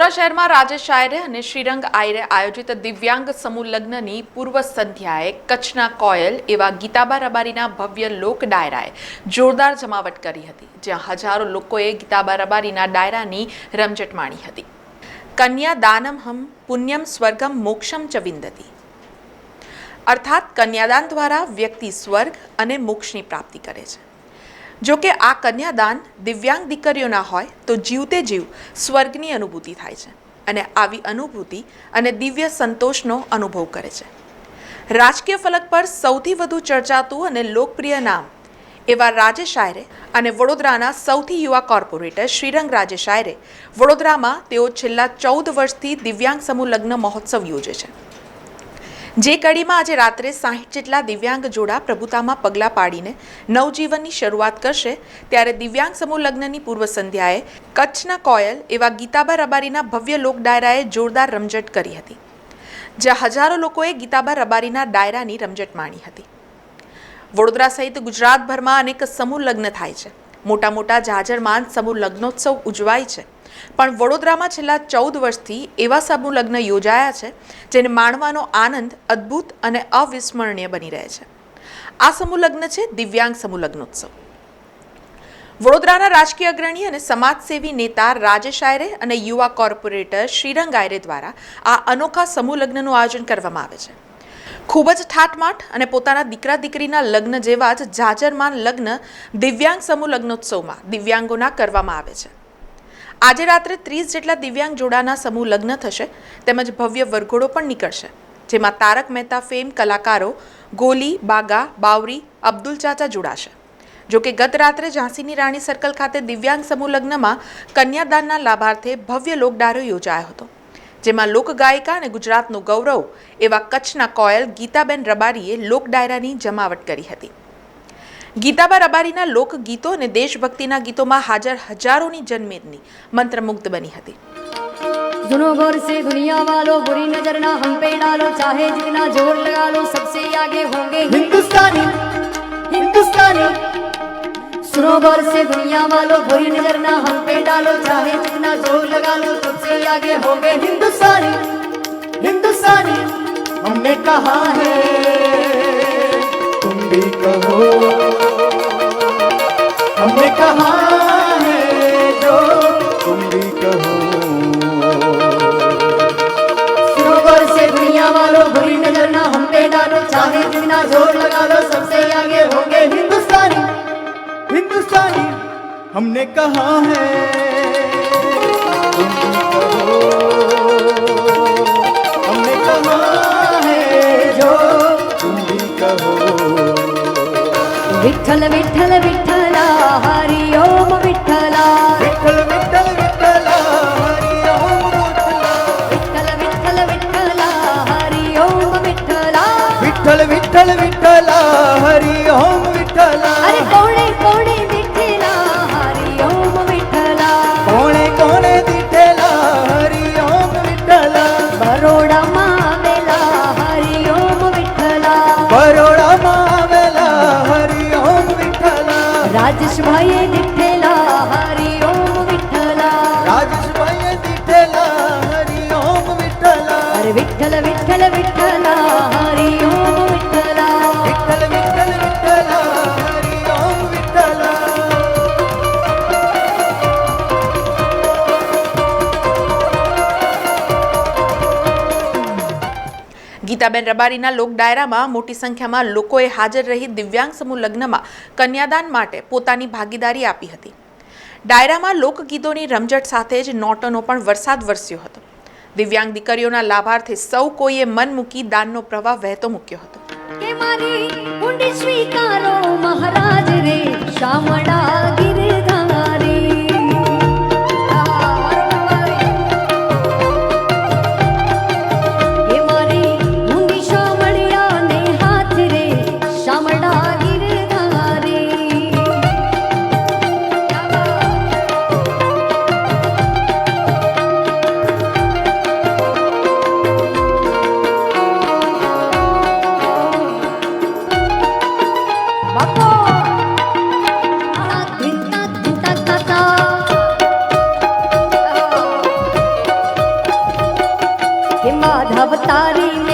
વડોદરા શહેરમાં રાજેશ આયરે અને શ્રીરંગ આયરે આયોજિત દિવ્યાંગ સમૂહ લગ્નની પૂર્વ સંધ્યાએ કચ્છના કોયલ એવા ગીતાબા રબારીના ભવ્ય લોક ડાયરાએ જોરદાર જમાવટ કરી હતી, જ્યાં હજારો લોકોએ ગીતાબા રબારીના ડાયરાની રમઝટ માણી હતી. કન્યા દાનમ હમ પુણ્યમ સ્વર્ગમ મોક્ષમ ચ વિંદતી. અર્થાત કન્યાદાન દ્વારા વ્યક્તિ સ્વર્ગ અને મોક્ષની પ્રાપ્તિ કરે છે. જો કે આ કન્યાદાન દિવ્યાંગ દીકરીઓના હોય તો જીવતે જીવ સ્વર્ગની અનુભૂતિ થાય છે અને આવી અનુભૂતિ અને દિવ્ય સંતોષનો અનુભવ કરે છે. રાજકીય ફલક પર સૌથી વધુ ચર્ચાતું અને લોકપ્રિય નામ એવા રાજેશ આયરે અને વડોદરાના સૌથી યુવા કોર્પોરેટર શ્રીરંગ રાજેશ આયરે વડોદરામાં તેઓ છેલ્લા ચૌદ વર્ષથી દિવ્યાંગ સમૂહ લગ્ન મહોત્સવ યોજે છે. જે કડીમાં આજે રાત્રે સાહીઠ જેટલા દિવ્યાંગ જોડા પ્રભુતામાં પગલાં પાડીને નવજીવનની શરૂઆત કરશે, ત્યારે દિવ્યાંગ સમૂહ લગ્નની પૂર્વ સંધ્યાએ કચ્છના કોયલ એવા ગીતાબા રબારીના ભવ્ય લોક ડાયરાએ જોરદાર રમઝટ કરી હતી, જ્યાં હજારો લોકોએ ગીતાબા રબારીના ડાયરાની રમઝટ માણી હતી. વડોદરા સહિત ગુજરાતભરમાં અનેક સમૂહ લગ્ન થાય છે. મોટા મોટા જાજરમાન સમૂહ લગ્નોત્સવ ઉજવાય છે. પણ વડોદરામાં છેલ્લા ચૌદ વર્ષથી એવા સમૂહ લગ્ન યોજાયા છે, જેને માણવાનો આનંદ, અદ્ભુત અને અવિસ્મરણીય બની રહે છે. આ સમૂહ લગ્ન છે દિવ્યાંગ સમૂહ લગ્નોત્સવ. વડોદરાના રાજકીય અગ્રણી અને સમાજસેવી નેતા રાજેશ આયરે અને યુવા કોર્પોરેટર શ્રીરંગ આયરે દ્વારા આ અનોખા સમૂહ લગ્નનું આયોજન કરવામાં આવે છે. ખૂબ જ ઠાટમાટ અને પોતાના દીકરા દીકરીના લગ્ન જેવા જ જાજરમાન લગ્ન દિવ્યાંગ સમૂહ લગ્નોત્સવમાં દિવ્યાંગોના કરવામાં આવે છે. આજે રાત્રે ત્રીસ જેટલા દિવ્યાંગ જોડાના સમૂહ લગ્ન થશે, તેમજ ભવ્ય વરઘોડો પણ નીકળશે, જેમાં તારક મહેતા ફેમ કલાકારો ગોલી, બાગા, બાવરી, અબ્દુલ ચાચા જોડાશે. જોકે ગત રાત્રે ઝાંસીની રાણી સર્કલ ખાતે દિવ્યાંગ સમૂહ લગ્નમાં કન્યાદાનના લાભાર્થે ભવ્ય લોકડારો યોજાયો હતો, જેમાં લોકગાયિકા અને ગુજરાતનું ગૌરવ એવા કચ્છના કોયલ ગીતાબેન રબારીએ લોક ડાયરાની જમાવટ કરી હતી. ગીતાબા રબારીના લોકગીતો અને દેશભક્તિના ગીતોમાં હાજર હજારોની જનમેદની મંત્રમુગ્ધ બની હતી सुनो गौर से दुनिया वालों बुरी नजर ना हम पे डालो चाहे जितना जोर लगा लो सबसे आगे होंगे हिंदुस्तानी हिंदुस्तानी सुनो गौर से दुनिया वालों बुरी नजर ना हम पे डालो चाहे जितना जोर लगा लो सबसे आगे होंगे हिंदुस्तानी हिंदुस्तानी हमने कहा है तुम भी कहो। हमने कहा है जो तुम भी कहो। सुनो से दुनिया वालों बुरी नज़र ना हम पे डालो चाहे जितना ज़ोर लगा लो सबसे आगे होंगे हिंदुस्तानी। हिंदुस्तानी हमने कहा है तुम भी હર વિઠ્ઠલ વિઠ્ઠલ વિઠ્ઠલ ગીતાબેન રબારીના લોક ડાયરામાં મોટી સંખ્યામાં લોકોએ હાજર રહી દિવ્યાંગ સમૂહ લગ્નમાં કન્યાદાન માટે પોતાની ભાગીદારી આપી હતી. ડાયરામાં લોકગીતોની રમઝટ સાથે જ નોટોનો પણ વરસાદ વરસ્યો હતો. દિવ્યાંગ દીકરીઓના લાભાર્થે સૌ કોઈએ મન મૂકી દાનનો પ્રવાહ વહેતો મૂક્યો હતો. કે મારી સ્વીકારો મહારાજ રે શામળા ગિરધારી અવતારી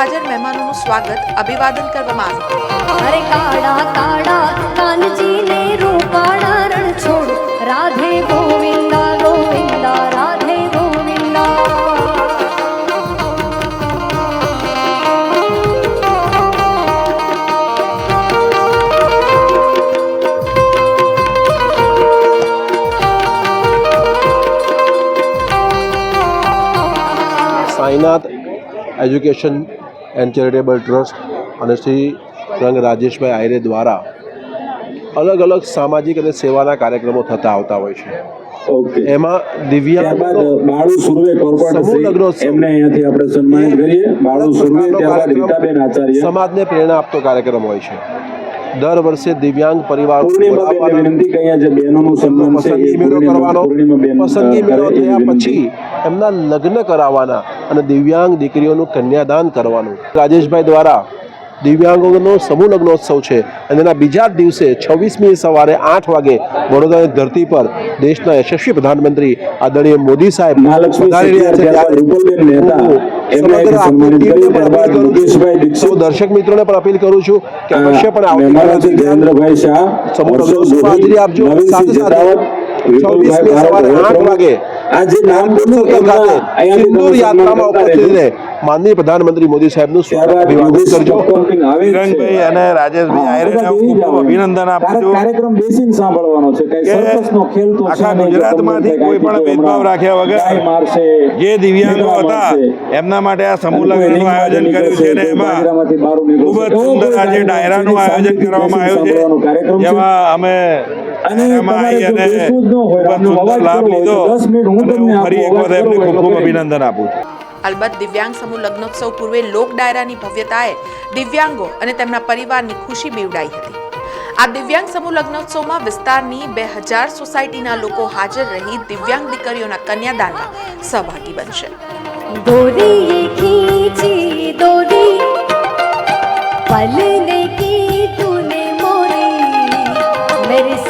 હાજર મહેમાનોનું સ્વાગત અભિવાદન કરવામાં આવ્યું અરે કાળા કાળા કાનજીને રૂપાળા Ranchhod Radhe Govinda Govinda Radhe Govinda Sainath education and charitable trust અને શ્રી રંગ રાજેશભાઈ આયરે દ્વારા અલગ અલગ સામાજિક અને સેવાના કાર્યક્રમો થતા આવતા હોય છે. એમાં દિવ્યાંગ બાળુ સુરવે. એમને અહીંયાથી આપણે સન્માનિત કરીએ. બાળુ સુરવે ત્યારબાદ રીતાબેન આચાર્ય. સમાજને પ્રેરણા આપતો કાર્યક્રમ હોય છે. દર વર્ષે દિવ્યાંગ પરિવાર પસંદગી મેળો કરવાનો પસંદગી મેળો થયા પછી એમના લગ્ન કરાવવાના અને દિવ્યાંગ દીકરીઓનું કન્યાદાન કરવાનું. રાજેશભાઈ દ્વારા દિવ્યાંગોનો સમૂહ લગ્નોત્સવ છે અને એના બીજા જ દિવસે છવ્વીસમી સવારે આઠ વાગે વડોદરાની ધરતી પર દેશના યશસ્વી પ્રધાનમંત્રી આદરણીય મોદી સાહેબ દર્શક મિત્રોને પણ અપીલ કરું છું કે અવશ્ય પણ આવતીકાલે જયેન્દ્રભાઈ શાહ સમૂહ હાજરી આપજો. સાથે સાથે જેતાવત, વિપુલભાઈ 24મી સવારે આઠ વાગે. આ જે નામ બોલું સર્કલ એમના ખાતે. અહીંયાથી સિંદૂર યાત્રામાં ઉપસ્થિત માનનીય પ્રધાનમંત્રી મોદી સાહેબનું ત્યારબાદ અભિવાદન કરજો. વિરંગભાઈ અને રાજેશભાઈ આયરેને ખૂબ ખૂબ અભિનંદન આપું કાર્યક્રમ બેસીને સાંભળવાનો છે. કઈ કે ખેલ તો આખા નહીં કે ગુજરાતમાંથી કોઈ પણ ભેદભાવ રાખ્યા વગર જે દિવ્યાંગો હતા એમના માટે આ સમૂહ લગ્નનું આયોજન કર્યું છે અને એમાં ખૂબ જ સુંદર આજે ડાયરાનું આયોજન કરવામાં આવ્યું છે. જેમાં અમે અને અભિનંદન આપું છું. અલબત્ત દિવ્યાંગ સમૂહ લગ્નોત્સવ પૂર્વે લોક ડાયરાની ભવ્યતાએ દિવ્યાંગો અને તેમના પરિવારની ખુશી બેવડાઈ હતી. આ દિવ્યાંગ સમૂહ લગ્નોત્સવમાં વિસ્તારની બે હજાર સોસાયટીના લોકો હાજર રહી દિવ્યાંગ દીકરીઓના કન્યાદાનમાં સહભાગી બનશે. દોરી ખીચી દોરી પલને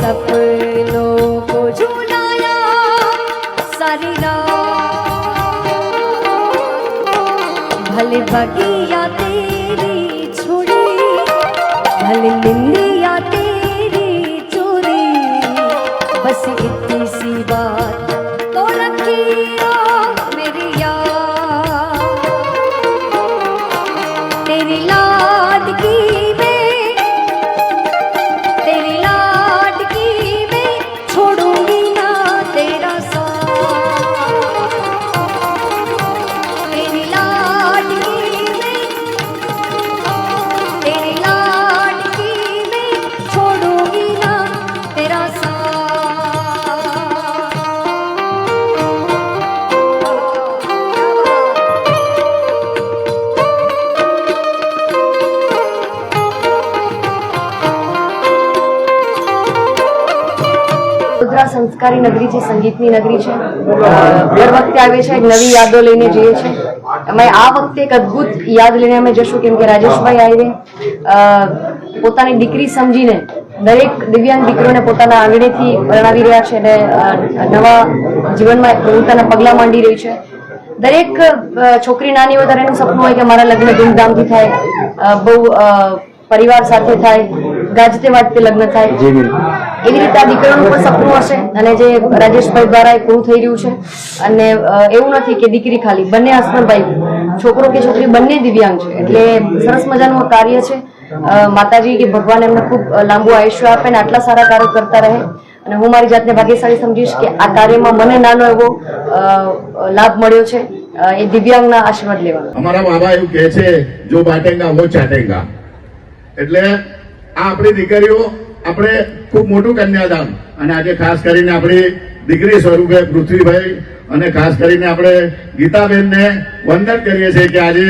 सपनों को झुलाया सारी रात भले बगिया तेरी छोड़ी भले निंदिया સંસ્કારી નગરી છે, સંગીતની નગરી છે. દર વખતે આવે છે નવી યાદો લઈને જઈએ છીએ. અમે આ વખતે એક અદ્ભુત યાદ લઈને અમે જશું, કેમ કે રાજેશભાઈ આવીને પોતાની દીકરી સમજીને, દરેક દિવ્યાંગ દીકરીઓને પોતાના આંગણેથી પરણાવી રહ્યા છે અને નવા જીવનમાં પોતાના પગલાં માંડી રહી છે. દરેક છોકરી નાની ત્યારે એનું સપનું હોય કે મારા લગ્ન ધૂમધામથી થાય બહુ પરિવાર સાથે થાય, ગાજતે વાજતે લગ્ન થાય. એવી રીતે આ દીકરાનું પણ સપનું હશે? અને જે રાજેશભાઈ દ્વારા એ પૂરું થઈ રહ્યું છે? અને એવું નથી કે દીકરી ખાલી, બંને હસમનભાઈ છોકરો કે છોકરી બંને દિવ્યાંગ છે. એટલે સરસ મજાનું કાર્ય છે. માતાજી કે ભગવાન એમને ખૂબ લાંબુ આયુષ્ય આપે ને આટલા સારા કાર્યો કરતા રહે. અને હું મારી જાતને ભાગ્યશાળી સમજીશ કે આ કાર્યમાં મને નાનો એવો લાભ મળ્યો છે. એ દિવ્યાંગના આશીર્વાદ લેવા અમારા બાબા એવું કહે છે, જો બાટેંગા હો ચાટેંગા. એટલે આ આપણી દીકરીઓ, આપણે ખૂબ મોટું કન્યાદાન. અને આજે ખાસ કરીને આપણી દીકરી સ્વરૂપે પૃથ્વીભાઈ અને ખાસ કરીને આપણે ગીતાબેનને વંદન કરીએ છીએ કે આજે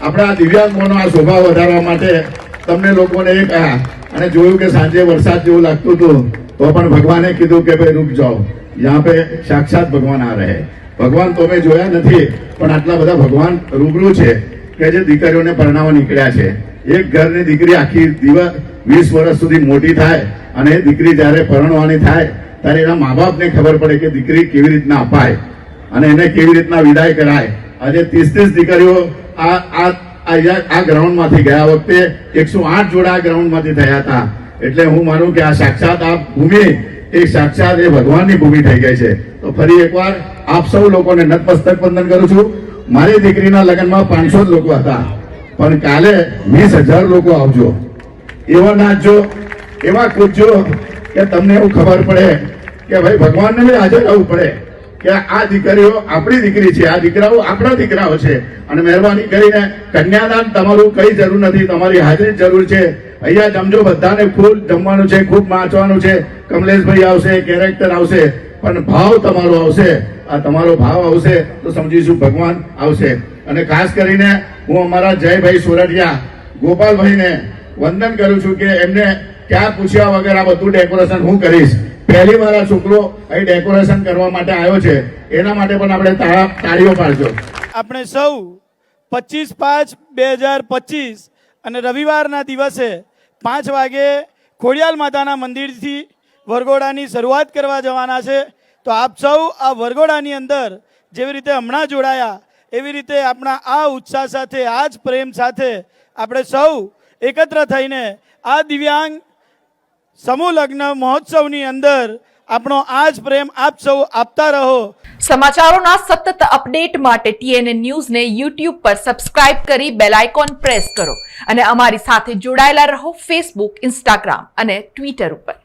આપણા દિવ્યાંગોનો આ શોભા વધારવા માટે તમને લોકોને એ કહ્યા અને જોયું કે સાંજે વરસાદ જેવું લાગતું હતું, તો પણ ભગવાને કીધું કે ભાઈ રૂક જાઓ. યહાં પે સાક્ષાત ભગવાન આ રહે. ભગવાન તો મેં જોયા નથી, પણ આટલા બધા ભગવાન રૂબરૂ છે કે જે દીકરીઓને પરણાવવા નીકળ્યા છે. એક ઘરની દીકરી આખી દિવસ વીસ વર્ષ સુધી મોટી થાય અને દીકરી જ્યારે પરણવાની થાય, ત્યારે એના મા બાપને ખબર પડે કે દીકરી કેવી રીતના અપાય અને એને કેવી રીતના વિદાય કરાય. આજે ત્રીસ ત્રીસ દીકરીઓ આ ગ્રાઉન્ડમાંથી ગયા વખતે એકસો આઠ જોડા ગ્રાઉન્ડમાંથી થયા હતા. એટલે હું માનું કે આ સાક્ષાત આ ભૂમિ, એ સાક્ષાત એ ભગવાનની ભૂમિ થઈ ગઈ છે. તો ફરી એકવાર આપ સૌ લોકોને નતમસ્તક વંદન કરું છું. મારી દીકરીના લગ્નમાં પાંચસો જ લોકો હતા. પણ કાલે વીસ હજાર લોકો આવજો. એવા નાચજો એવા કૂદજો કે તમને એવું ખબર પડે કે ભાઈ ભગવાનને બી હાજર આવવું પડે કે આ દીકરીઓ આપણી દીકરી છે, આ દીકરાઓ આપણા દીકરાઓ છે. અને મહેરબાની કરીને કન્યાદાન તમારું કઈ જરૂર નથી, તમારી હાજરી જરૂર છે. અહીંયા જમજો બધાને ખૂબ જમવાનું છે, ખૂબ વાંચવાનું છે. કમલેશભાઈ આવશે, કેરેક્ટર આવશે, પણ ભાવ તમારો આવશે. આ તમારો ભાવ આવશે તો સમજીશું ભગવાન આવશે. અને ખાસ કરીને હું અમારા જયભાઈ સોરઠિયા, ગોપાલભાઈને વંદન કરું છું કે એમને ક્યાં પૂછ્યા વગર આ બધું ડેકોરેશન હું કરીશ. પહેલી વાર આ છોકરો અહીં ડેકોરેશન કરવા માટે આવ્યો છે. એના માટે પણ આપણે તાળીઓ પાડજો. આપણે સૌ પચીસ પાંચ બે હજાર પચીસ અને રવિવારના દિવસે પાંચ વાગે ખોડિયાલ માતાના મંદિરથી વરઘોડાની શરૂઆત કરવા જવાના છે. તો આપ સૌ આ વરઘોડાની અંદર જેવી રીતે હમણાં જોડાયા, એવી રીતે આપણા આ ઉત્સાહ સાથે, આ જ પ્રેમ સાથે આપણે સૌ એકત્ર થઈને આ દિવ્યાંગ સમૂહ લગ્ન મહોત્સવની અંદર આપણો આ જ પ્રેમ આપ સૌ આપતા રહો. સમાચારોના સતત અપડેટ માટે ટીએનએ ન્યૂઝને યુટ્યુબ પર સબસ્ક્રાઇબ કરી બેલ આઇકોન પ્રેસ કરો અને અમારી સાથે જોડાયેલા રહો ફેસબુક ઇન્સ્ટાગ્રામ અને ટ્વિટર ઉપર.